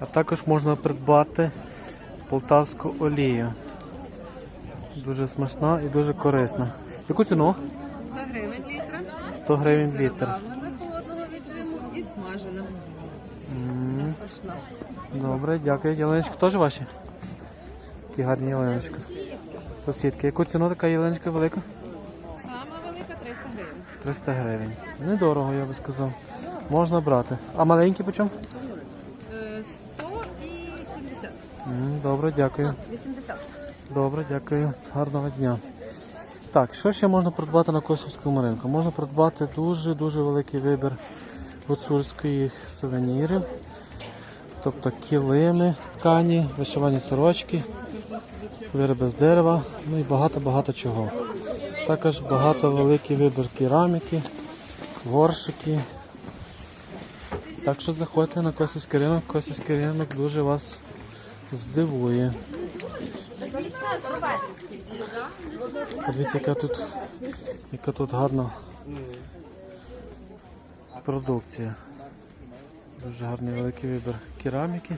А також можна придбати полтавську олію. Дуже смачна і дуже корисна. Яку ціну? 100 гривень літра. 100 гривень літр. Холодного віджиму і смажена. М, Добре, дякую. Ялиночки теж ваші? Такі гарні ялиночки. Сусідки. Яку ціну така ялиночка велика? Сама велика 300 гривень. 300 гривень. Недорого, я би сказав. Можна брати. А маленькі по чому? Е, 100 і 70. Добре, дякую. 80. Добре, дякую. Гарного дня. Так, що ще можна придбати на Косівському ринку? Можна придбати дуже-дуже великий вибір гуцульських сувенірів. Тобто килими, ткані, вишивані сорочки, вироби з дерева, ну і багато-багато чого. Також багато великий вибір кераміки, горшики. Так що заходьте на Косівський ринок. Косівський ринок дуже вас здивує. Подивіться, яка тут, яка тут гарна продукція. Дуже гарний великий вибір кераміки.